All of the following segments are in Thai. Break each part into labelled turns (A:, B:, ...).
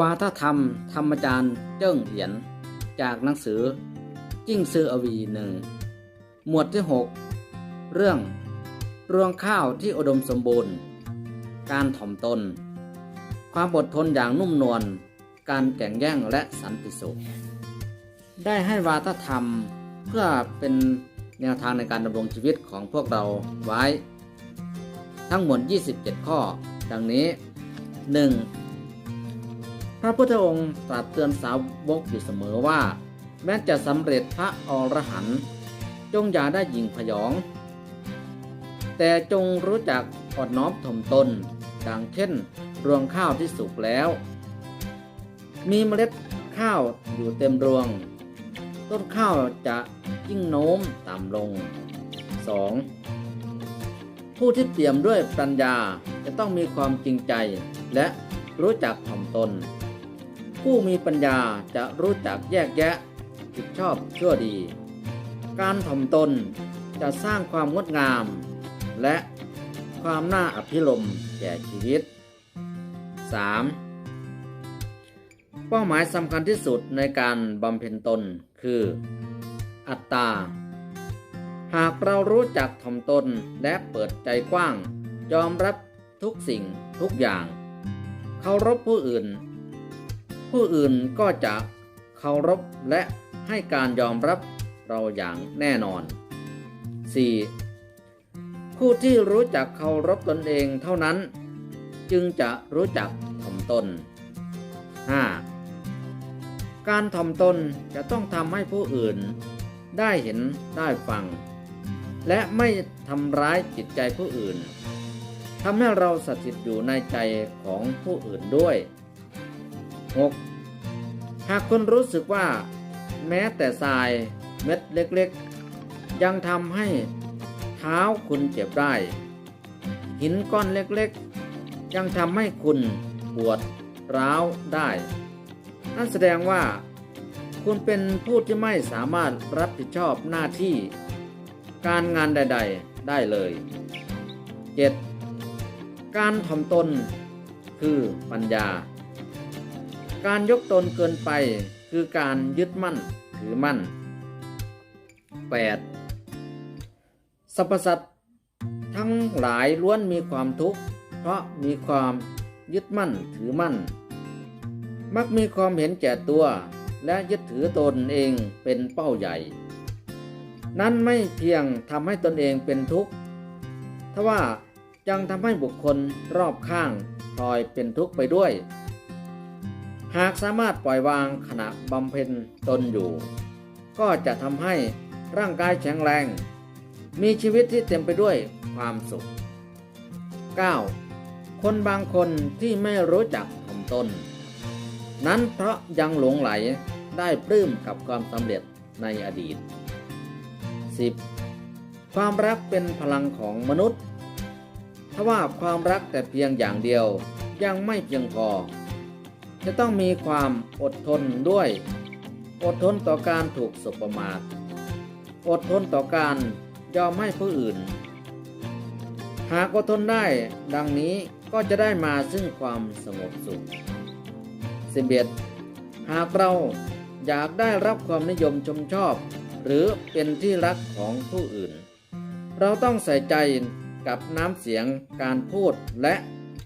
A: วาทธรรม ธรรมจารย์เจิ้งเหรียญจากหนังสือ จิ้งซืออวีหนึ่งหมวดที่ 6 เรื่องรวงข้าวที่อุดมสมบูรณ์ การถ่อมตน ความอดทนอย่างนุ่มนวลการแข่งแย่งและสันติสุข ได้ให้วาทธรรมเพื่อเป็นแนวทางในการดำรงชีวิตของพวกเราไว้ ทั้งหมด 27 ข้อ ดังนี้ 1. พระพุทธองค์ตรัสเตือนสาวกอยู่เสมอว่า แม้จะสำเร็จพระอรหันต์จงอย่าได้หยิ่งพยอง แต่จงรู้จักอดน้อมถ่อมตนดังเช่นรวงข้าวที่สุกแล้ว มีเมล็ดข้าวอยู่เต็มรวง ต้นข้าวจะยิ่งโน้มต่ำลง 2. ผู้ที่เปี่ยมด้วยปัญญาจะต้องมีความจริงใจและรู้จักถ่อมตน ผู้มีปัญญาจะรู้จักแยกแยะผิดชอบชั่วดี การถ่อมตนจะสร้างความงดงาม และความน่าอภิรมแก่ชีวิต 3. เป้าหมายสำคัญที่สุดในการบำเพ็ญตนคือ อัตตา หากเรารู้จักถ่อมตนและเปิดใจกว้าง ยอมรับทุกสิ่งทุกอย่าง เคารพผู้อื่น ผู้อื่นก็จะเคารพและให้การยอมรับเราอย่างแน่นอน 4. ผู้ที่รู้จักเคารพตนเองเท่านั้น จึงจะรู้จักถ่อมตน 5. การถ่อมตนจะต้องทำให้ผู้อื่น ได้เห็นได้ฟัง และไม่ทำร้ายจิตใจผู้อื่นทำให้เราสถิตอยู่ในใจของผู้อื่นด้วย 6. หากคุณรู้สึกว่า แม้แต่ทรายเม็ดเล็กๆ ยังทำให้เท้าคุณเจ็บได้ หินก้อนเล็กๆ ยังทำให้คุณปวดร้าวได้ นั่นแสดงว่า คุณเป็นผู้ที่ไม่สามารถรับผิดชอบหน้าที่ การงานใด ๆ ได้เลย 7. การถ่อมตนคือปัญญา การยกตนเกินไปคือการยึดมั่นถือมั่น 8. สรรพสัตว์ทั้งหลายล้วนมีความทุกข์ เพราะมีความยึดมั่นถือมั่น มักมีความเห็นแก่ตัว และยึดถือตนเองเป็นเป้าใหญ่ นั้นไม่เพียงทำให้ตนเองเป็นทุกข์ทว่ายังทำให้บุคคลรอบข้างพลอยเป็นทุกข์ไปด้วย หากสามารถปล่อยวางขณะบำเพ็ญตนอยู่ ก็จะทำให้ร่างกายแข็งแรง มีชีวิตที่เต็มไปด้วยความสุข 9. คนบางคนที่ไม่รู้จักถ่อมตน นั้นเพราะยังหลงไหลได้ปลื้มกับความสำเร็จในอดีต 10. ความรักเป็นพลังของมนุษย์ถ้าว่าความรักแต่เพียงอย่างเดียวยังไม่เพียงพอ จะต้องมีความอดทนด้วย อดทนต่อการถูกสบประมาท อดทนต่อการยอมให้ผู้อื่น หากอดทนได้ดังนี้ก็จะได้มาซึ่งความสงบสุขสิบเอ็ดหากเราอยากได้รับความนิยมชมชอบ หรือเป็นที่รักของผู้อื่น เราต้องใส่ใจกับน้ำเสียงการพูดและ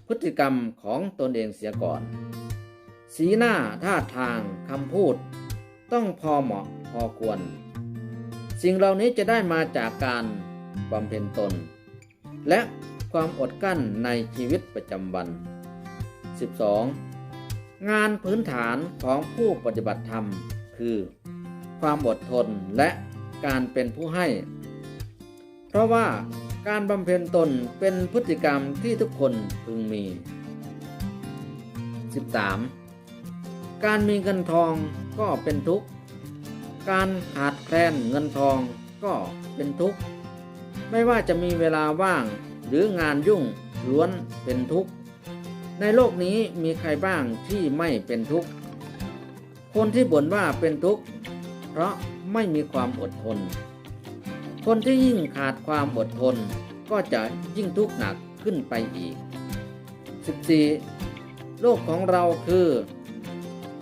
A: พฤติกรรมของตนเองเสียก่อน สีหน้าท่าทางคำพูด ต้องพอเหมาะพอควร สิ่งเหล่านี้จะได้มาจากการบำเพ็ญตน และความอดกั้นในชีวิตประจำวัน 12. งานพื้นฐานของผู้ปฏิบัติธรรม คือ ความอดทนและการเป็นผู้ให้ เพราะว่าการบำเพ็ญตนเป็นพฤติกรรมที่ทุกคนพึงมี 13. การมีเงินทองก็เป็นทุกข์ การขาดแคลนเงินทองก็เป็นทุกข์ ไม่ว่าจะมีเวลาว่างหรืองานยุ่งล้วนเป็นทุกข์ ในโลกนี้มีใครบ้างที่ไม่เป็นทุกข์ คนที่บ่นว่าเป็นทุกข์ เพราะไม่มีความอดทน คนที่ยิ่งขาดความอดทน ก็จะยิ่งทุกข์หนักขึ้นไปอีก 14. โลกของเราคือ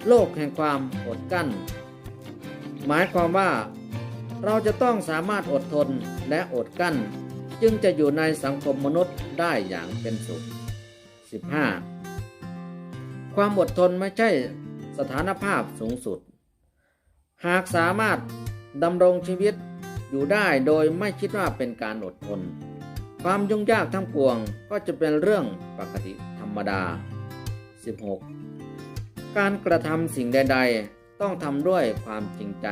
A: โลกแห่งความอดกั้น หมายความว่าเราจะต้องสามารถอดทนและอดกั้น จึงจะอยู่ในสังคมมนุษย์ได้อย่างเป็นสุข 15. ความอดทนไม่ใช่สถานภาพสูงสุด หากสามารถดำรงชีวิตอยู่ได้โดยไม่คิดว่าเป็นการอดทน ความยุ่งยากทั้งปวงก็จะเป็นเรื่องปกติธรรมดา 16. การกระทำสิ่งใด ๆ ต้องทำด้วยความจริงใจ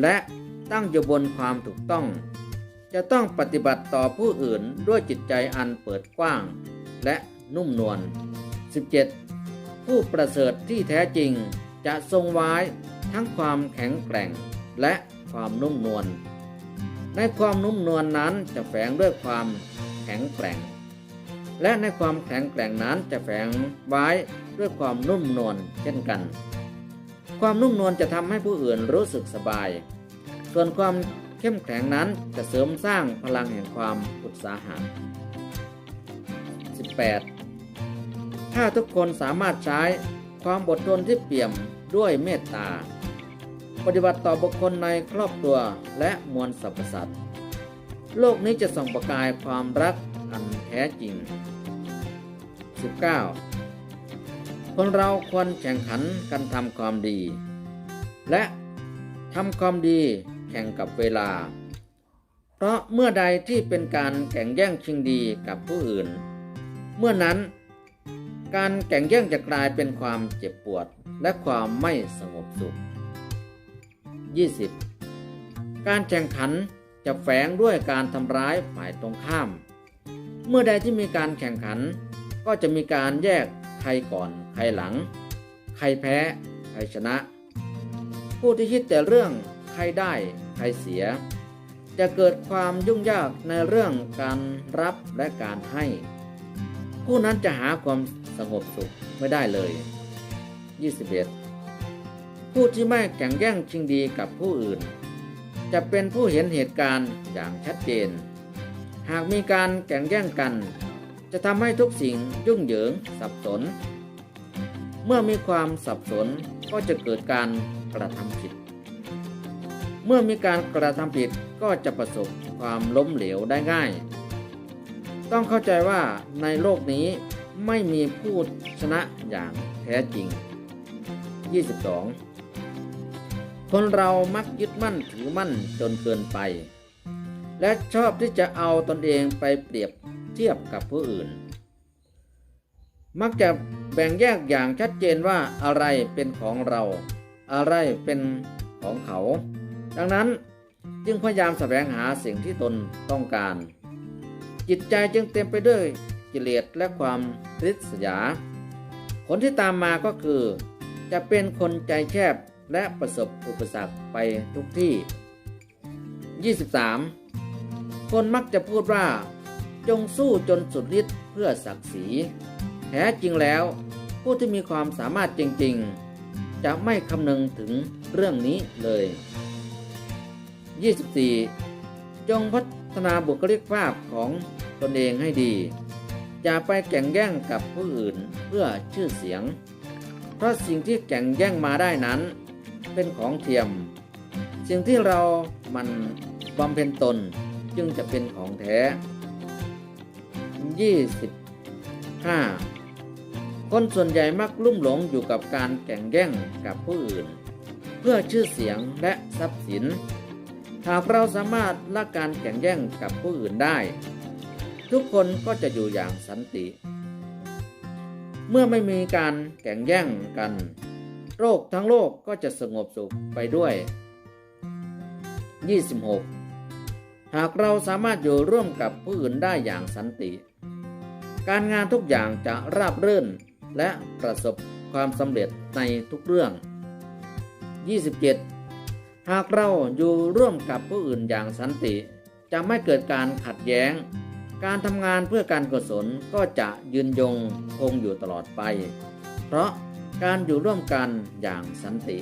A: และตั้งอยู่บนความถูกต้อง จะต้องปฏิบัติต่อผู้อื่นด้วยจิตใจอันเปิดกว้าง และนุ่มนวล 17. ผู้ประเสริฐที่แท้จริงจะทรงไว้ทั้งความแข็งแกร่งและความนุ่มนวลในความนุ่มนวลนั้นจะแฝงด้วยความแข็งแกร่ง และในความแข็งแกร่งนั้นจะแฝงไว้ด้วยความนุ่มนวลเช่นกัน ความนุ่มนวลจะทำให้ผู้อื่นรู้สึกสบาย ส่วนความเข้มแข็งนั้นจะเสริมสร้างพลังแห่งความอุตสาหะ 18. ถ้าทุกคนสามารถใช้ความอดทนที่เปี่ยมด้วยเมตตา ปฏิบัติต่อบุคคลในครอบครัวและมวลสรรพสัตว์ โลกนี้จะส่องประกายความรักอันแท้จริง 19. คนเราควรแข่งขันกันทำความดี และทำความดีแข่งกับเวลา เพราะเมื่อใดที่เป็นการแข่งแย่งชิงดีกับผู้อื่น เมื่อนั้น การแข่งแย่งจะกลายเป็นความเจ็บปวดและความไม่สงบสุข 20. การแข่งขันจะแฝงด้วยการทำร้ายฝ่ายตรงข้าม เมื่อใดที่มีการแข่งขัน ก็จะมีการแยกใครก่อนใครหลัง ใครแพ้ ใครชนะ ผู้ที่คิดแต่เรื่องใครได้ ใครเสีย จะเกิดความยุ่งยากในเรื่องการรับและการให้ ผู้นั้นจะหาความสงบสุขไม่ได้เลย 21. ผู้ที่ไม่แข่งแย่งชิงดีกับผู้อื่น จะเป็นผู้เห็นเหตุการณ์อย่างชัดเจน หากมีการแข่งแย่งกัน จะทำให้ทุกสิ่งยุ่งเหยิงสับสน เมื่อมีความสับสนก็จะเกิดการกระทำผิด เมื่อมีการกระทำผิดก็จะประสบความล้มเหลวได้ง่าย ต้องเข้าใจว่าในโลกนี้ไม่มีผู้ชนะอย่างแท้จริง 22. คนเรามักยึดมั่นถือมั่นจนเกินไป และชอบที่จะเอาตนเองไปเปรียบ เทียบกับผู้อื่น มักจะแบ่งแยกอย่างชัดเจนว่าอะไรเป็นของเรา อะไรเป็นของเขา ดังนั้นจึงพยายามแสวงหาสิ่งที่ตนต้องการ จิตใจจึงเต็มไปด้วยกิเลสและความริษยา ผลที่ตามมาก็คือ จะเป็นคนใจแคบและประสบอุปสรรคไปทุกที่ 23. คนมักจะพูดว่า จงสู้จนสุดฤทธิ์เพื่อศักดิ์ศรีแท้จริงแล้ว ผู้ที่มีความสามารถจริง ๆ จะไม่คำนึงถึงเรื่องนี้เลย 24. จงพัฒนาบุคลิกภาพของตนเองให้ดี อย่าไปแข่งแย่งกับผู้อื่นเพื่อชื่อเสียง เพราะสิ่งที่แข่งแย่งมาได้นั้น เป็นของเทียม สิ่งที่เรามันบำเพ็ญตนจึงจะเป็นของแท้ 25. คนส่วนใหญ่มักลุ่มหลงอยู่กับการแข่งแย่งกับผู้อื่น เพื่อชื่อเสียงและทรัพย์สิน หากเราสามารถละการแข่งแย่งกับผู้อื่นได้ ทุกคนก็จะอยู่อย่างสันติ เมื่อไม่มีการแข่งแย่งกันโรคทั้งโลกก็จะสงบสุขไปด้วย 26. หากเราสามารถอยู่ร่วมกับผู้อื่นได้อย่างสันติ การงานทุกอย่างจะราบรื่น และประสบความสำเร็จในทุกเรื่อง 27. หากเราอยู่ร่วมกับผู้อื่นอย่างสันติ จะไม่เกิดการขัดแย้ง การทำงานเพื่อการกุศลก็จะยืนยงคงอยู่ตลอดไป เพราะการอยู่ร่วมกันอย่างสันติ